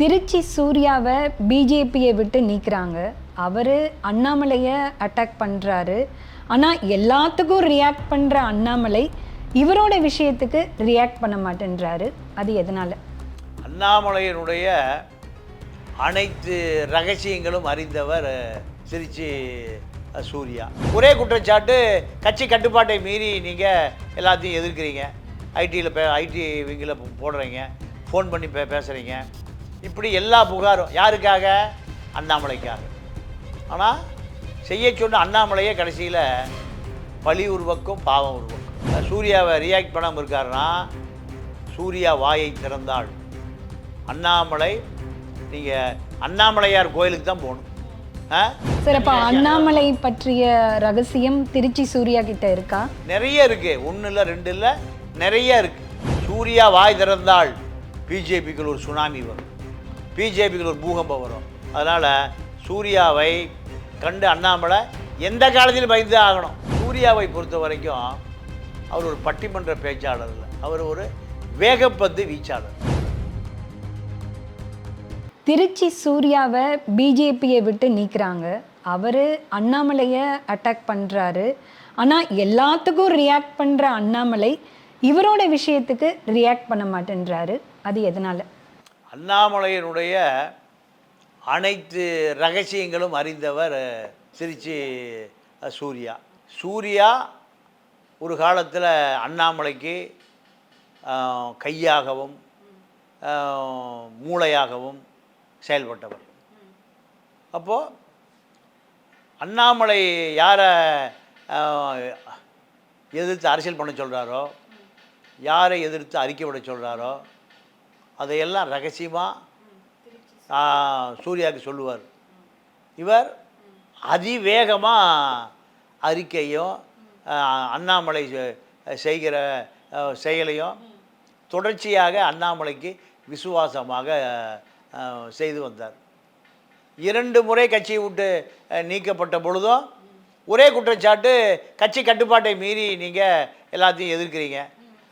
திருச்சி சூர்யாவை பிஜேபியை விட்டு நீக்கிறாங்க. அவர் அண்ணாமலையை அட்டாக் பண்ணுறாரு ஆனால் எல்லாத்துக்கும் ரியாக்ட் பண்ணுற அண்ணாமலை இவரோட விஷயத்துக்கு ரியாக்ட் பண்ண மாட்டேன்றாரு. அது எதனால்? அண்ணாமலையினுடைய அனைத்து ரகசியங்களும் அறிந்தவர் திருச்சி சூர்யா. ஒரே குற்றச்சாட்டு கட்சி கட்டுப்பாட்டை மீறி நீங்கள் எல்லாத்தையும் எதிர்க்கிறீங்க. ஐடியில் பே ஐடி விங்கில் போடுறீங்க. ஃபோன் பண்ணி பே பேசுகிறீங்க இப்படி எல்லா புகாரும் யாருக்காக? அண்ணாமலைக்காக. ஆனால் செய்ய சொன்ன அண்ணாமலையே கடைசியில் பழி உருவக்கும் பாவம் உருவக்கும். சூர்யாவை ரியாக்ட் பண்ணாமல் இருக்காருன்னா சூர்யா வாயை திறந்தாள் அண்ணாமலை நீங்கள் அண்ணாமலையார் கோயிலுக்கு தான் போகணும். அப்போ அண்ணாமலை பற்றிய ரகசியம் திருச்சி சூர்யா கிட்ட இருக்கா? நிறைய இருக்கு. ஒன்று இல்லை ரெண்டு இல்லை நிறைய இருக்கு. சூர்யா வாய் திறந்தால் பிஜேபிக்குள்ள ஒரு சுனாமி வரும். பிஜேபிக்கு ஒரு பூகம்பம் வரும். அதனால் சூர்யாவை கண்டு அண்ணாமலை எந்த காலத்திலும் பயந்து ஆகணும். சூர்யாவை பொறுத்த வரைக்கும் அவர் ஒரு பட்டிமன்ற பேச்சாளர் இல்லை அவர் ஒரு வேகப்பந்து வீச்சாளர். திருச்சி சூர்யாவை பிஜேபியை விட்டு நீக்கிறாங்க. அவர் அண்ணாமலையை அட்டாக் பண்ணுறாரு ஆனால் எல்லாத்துக்கும் ரியாக்ட் பண்ணுற அண்ணாமலை இவரோட விஷயத்துக்கு ரியாக்ட் பண்ண மாட்டேன்றாரு. அது எதனால்? அண்ணாமலையினுடைய அனைத்து ரகசியங்களும் அறிந்தவர் திருச்சி சூர்யா. சூர்யா ஒரு காலத்தில் அண்ணாமலைக்கு கையாகவும் மூளையாகவும் செயல்பட்டவர். அப்போது அண்ணாமலை யாரை எதிர்த்து அரசியல் பண்ண சொல்கிறாரோ யாரை எதிர்த்து அறிக்கை விட சொல்கிறாரோ அதையெல்லாம் ரகசியமாக சூர்யாவுக்கு சொல்லுவார். இவர் அதிவேகமாக அறிக்கையும் அண்ணாமலை செய்கிற செயலையும் தொடர்ச்சியாக அண்ணாமலைக்கு விசுவாசமாக செய்து வந்தார். இரண்டு முறை கட்சியை விட்டு நீக்கப்பட்ட பொழுதும் ஒரே குற்றச்சாட்டு கட்சி கட்டுப்பாட்டை மீறி நீங்கள் எல்லாத்தையும் எதிர்க்கிறீங்க.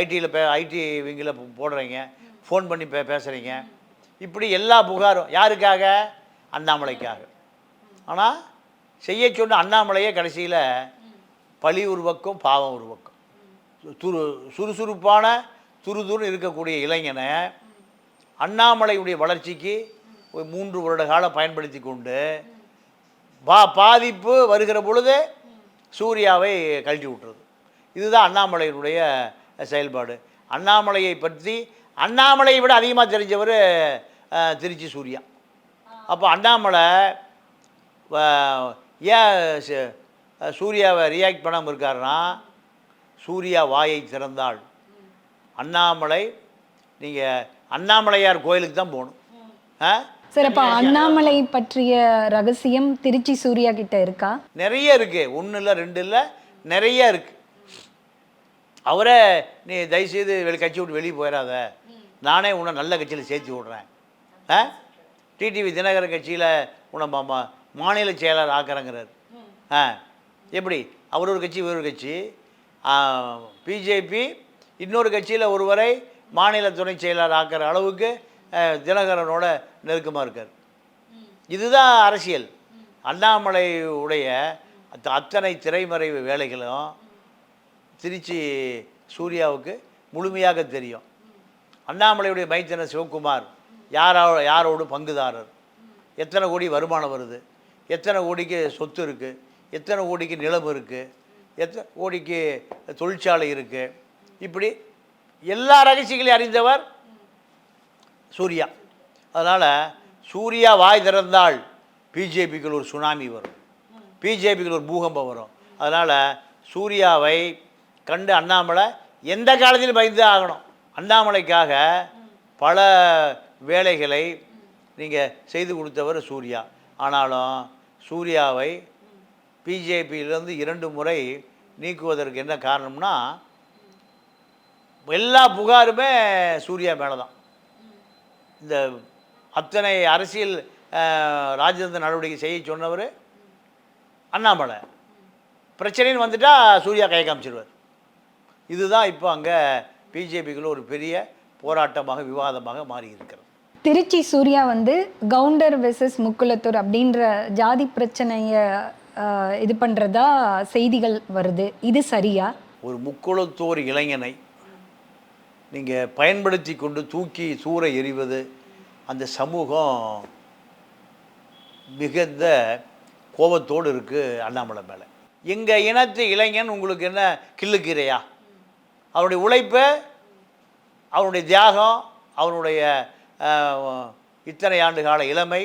ஐடியில் ஐடி விங்கில் போடுறீங்க. ஃபோன் பண்ணி பே பேசுகிறீங்க இப்படி எல்லா புகாரும் யாருக்காக? அண்ணாமலைக்காக. ஆனால் செய்ய சொன்ன அண்ணாமலையே கடைசியில் பழி உருவக்கும் பாவம் உருவக்கும். துரு சுறுசுறுப்பான துருதுன்னு இருக்கக்கூடிய இளைஞனை அண்ணாமலையுடைய வளர்ச்சிக்கு ஒரு மூன்று வருட காலம் பயன்படுத்தி கொண்டு பா பாதிப்பு வருகிற பொழுது சூர்யாவை கழட்டி விட்டுறது. இதுதான் அண்ணாமலையினுடைய செயல்பாடு. அண்ணாமலையை பற்றி அண்ணாமலையை விட அதிகமாக தெரிஞ்சவர் திருச்சி சூர்யா. அப்போ அண்ணாமலை ஏன் சூர்யாவை ரியாக்ட் பண்ணாமல் இருக்காருன்னா சூர்யா வாயை திறந்தாள் அண்ணாமலை நீங்கள் அண்ணாமலையார் கோயிலுக்கு தான் போகணும். ஆ? சார் அப்போ அண்ணாமலை பற்றிய ரகசியம் திருச்சி சூர்யா கிட்ட இருக்கா? நிறைய இருக்கு. ஒன்று இல்லை ரெண்டு இல்லை நிறைய இருக்கு. அவரே நீ தயவுசெய்து வெளி கட்சி விட்டு வெளியே போயிடாத நானே உன்னை நல்ல கட்சியில் சேர்த்து விட்றேன். ஆ? டிடிவி தினகர கட்சியில் உன்னை மா- மா- மாநில செயலர் ஆக்கிறங்கிறார். ஆ? எப்படி? அவர் ஒரு கட்சி இவர் ஒரு கட்சி. பிஜேபி இன்னொரு கட்சியில் ஒருவரை மாநில துணை செயலர் ஆக்கிற அளவுக்கு தினகரனோட நெருக்கமாக இருக்கார். இதுதான் அரசியல். அண்ணாமலை உடைய அத்த- அத்தனை திரைமறைவு வேலைகளும் திருச்சி சூர்யாவுக்கு முழுமையாக தெரியும். அண்ணாமலையுடைய மைத்தன சிவகுமார் யாரோ யாரோடு பங்குதாரர். எத்தனை கோடி வருமானம் வருது? எத்தனை கோடிக்கு சொத்து இருக்குது எத்தனை கோடிக்கு நிலம் இருக்குது எத்தனை கோடிக்கு தொழிற்சாலை இருக்குது இப்படி எல்லா ரகசியங்களையும் அறிந்தவர் சூர்யா. அதனால் சூர்யா வாய் திறந்தால் பிஜேபிக்குள்ள ஒரு சுனாமி வரும். பிஜேபிக்கு ஒரு பூகம்பம் வரும். அதனால் சூர்யாவை கண்டு அண்ணாமலை எந்த காலத்திலும் பயந்து ஆகணும். அண்ணாமலைக்காக பல வேலைகளை நீங்கள் செய்து கொடுத்தவர் சூர்யா. ஆனாலும் சூர்யாவை பிஜேபியிலிருந்து இரண்டு முறை நீக்குவதற்கு என்ன காரணம்னா எல்லா புகாருமே சூர்யா மேலே தான் இந்த அத்தனை அரசியல் ராஜதந்திர நடவடிக்கை செய்ய சொன்னவர் அண்ணாமலை. பிரச்சனைன்னு வந்துட்டால் சூர்யா கை காமிச்சிடுவார் இதுதான் இப்போ அங்கே பிஜேபிக்குள்ள ஒரு பெரிய போராட்டமாக விவாதமாக மாறி இருக்கிறது திருச்சி சூர்யா வந்து கவுண்டர் வெர்சஸ் முக்குலத்தூர் அப்படின்ற ஜாதி பிரச்சனைய இது பண்றதா செய்திகள் வருது. இது சரியா? ஒரு முக்குளத்தோர் இளைஞனை நீங்கள் பயன்படுத்தி கொண்டு தூக்கி சூற எறிவது அந்த சமூகம் மிகுந்த கோபத்தோடு இருக்குது அண்ணாமலை மேலே. எங்கள் இனத்து இளைஞன் உங்களுக்கு என்ன கிள்ளுக்கீரையா? அவருடைய உழைப்பை அவனுடைய தியாகம் அவனுடைய இத்தனை ஆண்டு கால இளமை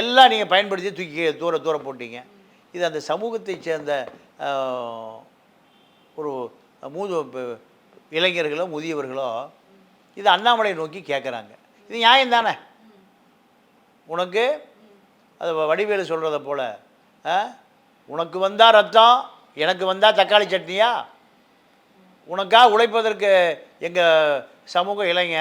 எல்லாம் நீங்கள் பயன்படுத்தி தூக்கி தூர தூர போட்டீங்க. இது அந்த சமூகத்தைச் சேர்ந்த ஒரு மூது இளைஞர்களோ முதியவர்களோ இது அண்ணாமலையை நோக்கி கேட்குறாங்க இது நியாயம் தானே? உனக்கு அது வடிவேலு சொல்கிறத போல் உனக்கு வந்தால் ரத்தம் எனக்கு வந்தால் தக்காளி சட்னியா? உனக்காக உழைப்பதற்கு எங்கள் சமூக இளைஞ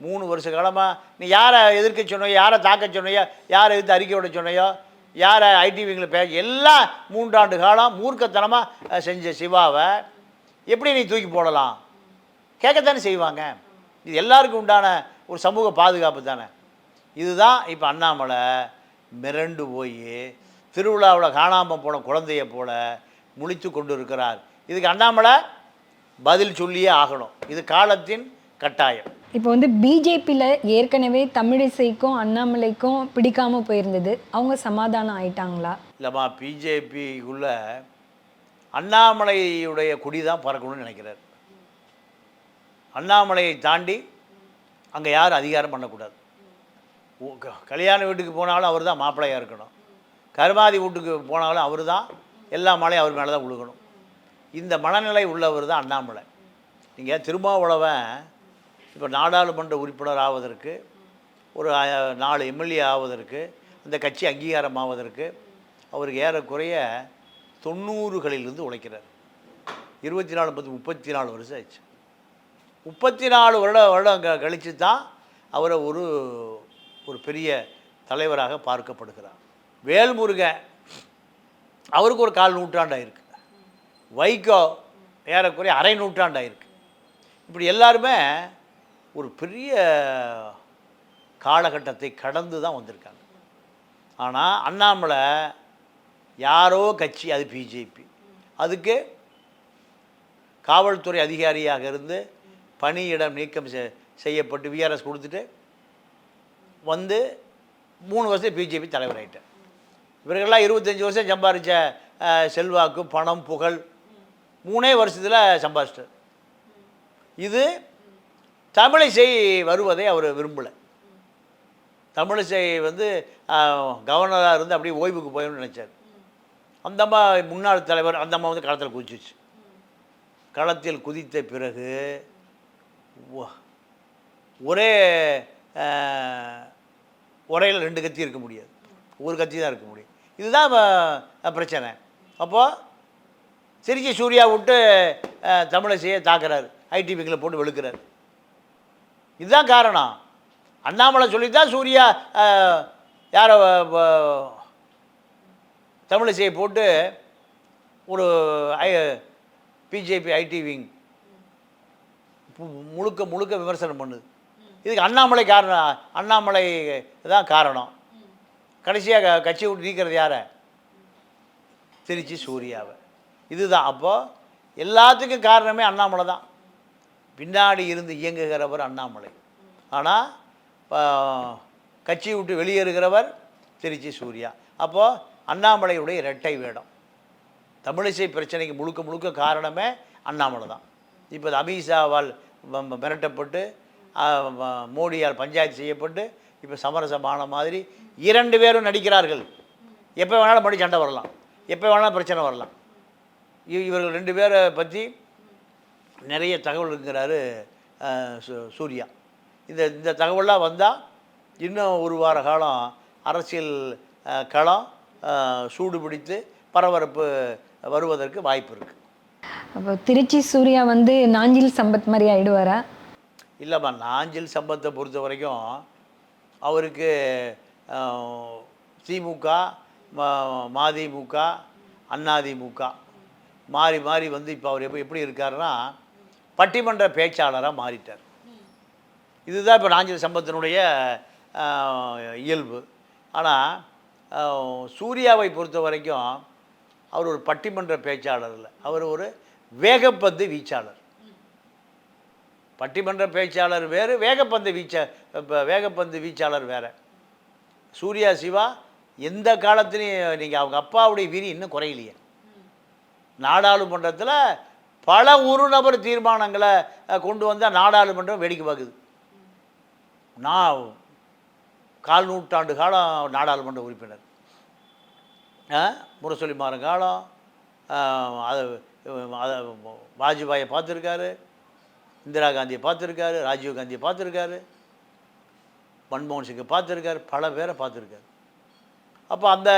மூணு வருஷ காலமாக நீ யாரை எதிர்க்க சொன்னையோ யாரை தாக்க சொன்னையோ யாரை எதிர்த்து அறிக்கை விட சொன்னையோ யாரை ஐடிவிங்களை பே எல்லாம் மூன்றாண்டு காலம் மூர்க்கத்தனமாக செஞ்ச சிவாவை எப்படி நீ தூக்கி போடலாம்? கேட்கத்தானே செய்வாங்க. இது எல்லாருக்கும் உண்டான ஒரு சமூக பாதுகாப்பு தானே. இதுதான் இப்போ அண்ணாமலை மிரண்டு போய் திருவிழாவில் காணாமல் போன குழந்தைய போல முழித்து கொண்டு இருக்கிறார் இதுக்கு அண்ணாமலை பதில் சொல்லியே ஆகணும். இது காலத்தின் கட்டாயம். இப்போ வந்து பிஜேபியில் ஏற்கனவே தமிழிசைக்கும் அண்ணாமலைக்கும் பிடிக்காம போயிருந்தது. அவங்க சமாதானம் ஆயிட்டாங்களா? இல்லைம்மா பிஜேபிக்குள்ள அண்ணாமலையுடைய கொடி தான் பறக்கணும்னு நினைக்கிறார். அண்ணாமலையை தாண்டி அங்கே யாரும் அதிகாரம் பண்ணக்கூடாது. கல்யாண வீட்டுக்கு போனாலும் அவர் தான் மாப்பிள்ளையாக இருக்கணும். கருமாதி வீட்டுக்கு போனாலும் அவர் தான் எல்லா மலையும் அவர் மேலே தான் விழுகணும் இந்த மனநிலை உள்ளவர் தான் அண்ணாமலை. நீங்கள் திருமாவளவன் இப்போ நாடாளுமன்ற உறுப்பினர் ஆவதற்கு ஒரு நாலு எம்எல்ஏ ஆவதற்கு அந்த கட்சி அங்கீகாரம் ஆவதற்கு அவருக்கு ஏறக்குறைய தொண்ணூறுகளிலிருந்து உழைக்கிறார். இருபத்தி நாலு பத்து முப்பத்தி நாலு வருஷம் ஆச்சு முப்பத்தி நாலு வருட வருடம் கழித்து தான் அவரை ஒரு ஒரு பெரிய தலைவராக பார்க்கப்படுகிறார். வேல்முருகன் அவருக்கு ஒரு கால் நூற்றாண்டாயிருக்கு. வைகோ ஏறக்குறைய அரை நூற்றாண்டாயிருக்கு. இப்படி எல்லாருமே ஒரு பெரிய காலகட்டத்தை கடந்து தான் வந்திருக்காங்க. ஆனால் அண்ணாமலை யாரோ கட்சி அது பிஜேபி அதுக்கு காவல்துறை அதிகாரியாக இருந்து பணியிடம் நீக்கம் செ- செய்யப்பட்டு விஆர்எஸ் கொடுத்துட்டு வந்து மூணு வருஷம் பிஜேபி தலைவராயிட்டார். இவர்கள்லாம் இருபத்தஞ்சி வருஷம் சம்பாதிச்ச செல்வாக்கு பணம் புகழ் மூணே வருஷத்தில் சம்பாதிச்சிட்டார். இது தமிழிசை வருவதை அவர் விரும்பலை. தமிழிசை வந்து கவர்னராக இருந்து அப்படியே ஓய்வுக்கு போயணும்னு நினச்சார். அந்த அம்மா முன்னாள் தலைவர் அந்த அம்மா வந்து களத்தில் குதிச்சிச்சு. களத்தில் குதித்த பிறகு ஒரே உரையில் ரெண்டு கத்தி இருக்க முடியாது. ஒரு கத்தி தான் இருக்க முடியும். இதுதான் பிரச்சனை. அப்போது திருச்சி சூர்யா விட்டு தமிழிசையை தாக்குறாரு. ஐடி விங்கில் போட்டு வெளுக்கிறார். இதுதான் காரணம். அண்ணாமலை சொல்லி தான் சூர்யா யாரோ யாரை தமிழிசையை போட்டு ஒரு ஐ பிஜேபி ஐடி விங் பு- முழுக்க முழுக்க விமர்சனம் பண்ணுது. இதுக்கு அண்ணாமலை காரணம் அண்ணாமலை தான் காரணம். கடைசியாக கட்சி விட்டு நீக்கிறது யாரை? திருச்சி சூர்யாவை. இதுதான். அப்போது எல்லாத்துக்கும் காரணமே அண்ணாமலை தான். பின்னாடி இருந்து இயங்குகிறவர் அண்ணாமலை. ஆனால் கட்சி விட்டு வெளியேறுகிறவர் திருச்சி சூர்யா. அப்போது அண்ணாமலையுடைய இரட்டை வேடம். தமிழிசை பிரச்சனைக்கு முழுக்க முழுக்க காரணமே அண்ணாமலை தான். இப்போ அமித்ஷாவால் மிரட்டப்பட்டு மோடியால் பஞ்சாயத்து செய்யப்பட்டு இப்போ சமரசமான மாதிரி இரண்டு பேரும் நடிக்கிறார்கள். எப்போ வேணாலும் மறுபடியும் சண்டை வரலாம். எப்போ வேணாலும் பிரச்சனை வரலாம். இவர்கள் ரெண்டு பேரை பற்றி நிறைய தகவல் இருக்கிறாரு சூர்யா. இந்த இந்த தகவல்லாம் வந்தால் இன்னும் ஒரு வார காலம் அரசியல் களம் சூடு பிடித்து பரபரப்பு வருவதற்கு வாய்ப்பு இருக்குது அப்போ திருச்சி சூர்யா வந்து நாஞ்சில் சம்பத் மாதிரி ஆயிடுவாரா? இல்லைம்மா நாஞ்சில் சம்பத்தை பொறுத்த வரைக்கும் அவருக்கு திமுக ம- மதிமுக அதிமுக மாறி மாறி வந்து இப்போ அவர் எப்போ எப்படி இருக்காருன்னா பட்டிமன்ற பேச்சாளராக மாறிட்டார். இதுதான் இப்போ ராஞ்சல் சம்பத்தினுடைய இயல்பு. ஆனால் சூர்யாவை பொறுத்த வரைக்கும் அவர் ஒரு பட்டிமன்ற பேச்சாளர் இல்லை அவர் ஒரு வேகப்பந்து வீச்சாளர். பட்டிமன்ற பேச்சாளர் வேறு வேகப்பந்து வீச்ச இப்போ வேகப்பந்து வீச்சாளர் வேறு. சூர்யா சிவா எந்த காலத்துலையும் நீங்கள் அவங்க அப்பாவுடைய வீரி இன்னும் குறையிலையே. நாடாளுமன்றத்தில் பல ஒரு நபர் தீர்மானங்களை கொண்டு வந்தால் நாடாளுமன்றம் வேடிக்கை பார்க்குது. நான் கால் நூற்றாண்டு காலம் நாடாளுமன்ற உறுப்பினர். முரசொலி மாறன் காலம் அதை அதை வாஜ்பாயை பார்த்துருக்காரு இந்திரா காந்தியை பார்த்துருக்காரு ராஜீவ் காந்தியை பார்த்துருக்காரு மன்மோகன் சிங்கை பார்த்துருக்காரு பல பேரை பார்த்துருக்காரு. அப்போ அந்த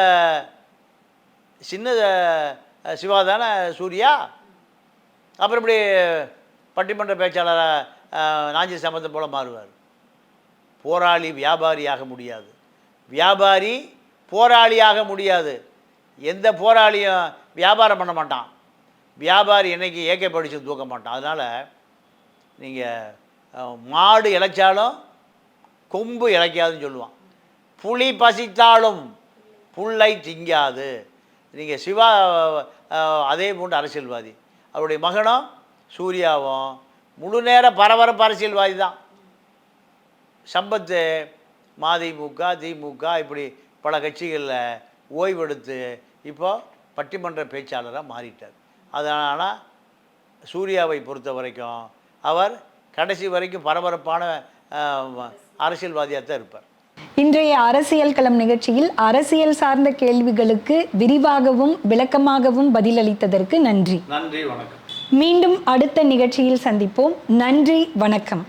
சின்ன சிவா தானே சூர்யா? அப்புறம் இப்படி பட்டிமன்ற பேச்சாளராக நாஞ்சி சம்பந்தம் போல் மாறுவார். போராளி வியாபாரியாக முடியாது. வியாபாரி போராளியாக முடியாது. எந்த போராளியும் வியாபாரம் பண்ண மாட்டான். வியாபாரி என்றைக்கு ஏகே படித்து தூக்க மாட்டான். அதனால் நீங்கள் மாடு இளைச்சாலும் கொம்பு இளைக்காதுன்னு சொல்லுவான். புலி பசித்தாலும் புல்லை திங்காது. நீங்கள் சிவா அதே போன்று அரசியல்வாதி. அவருடைய மகனும் சூர்யாவும் முழு நேர பரபரப்பு அரசியல்வாதி தான். சம்பத்து மதிமுக திமுக இப்படி பல கட்சிகளில் ஓய்வெடுத்து இப்போ பட்டிமன்ற பேச்சாளராக மாறிட்டார். அதனால் சூர்யாவை பொறுத்த வரைக்கும் அவர் கடைசி வரைக்கும் பரபரப்பான அரசியல்வாதியாக தான் இருப்பார். இன்றைய அரசியல் களம் நிகழ்ச்சியில் அரசியல் சார்ந்த கேள்விகளுக்கு விரிவாகவும் விளக்கமாகவும் பதிலளித்ததற்கு நன்றி. நன்றி வணக்கம். மீண்டும் அடுத்த நிகழ்ச்சியில் சந்திப்போம். நன்றி வணக்கம்.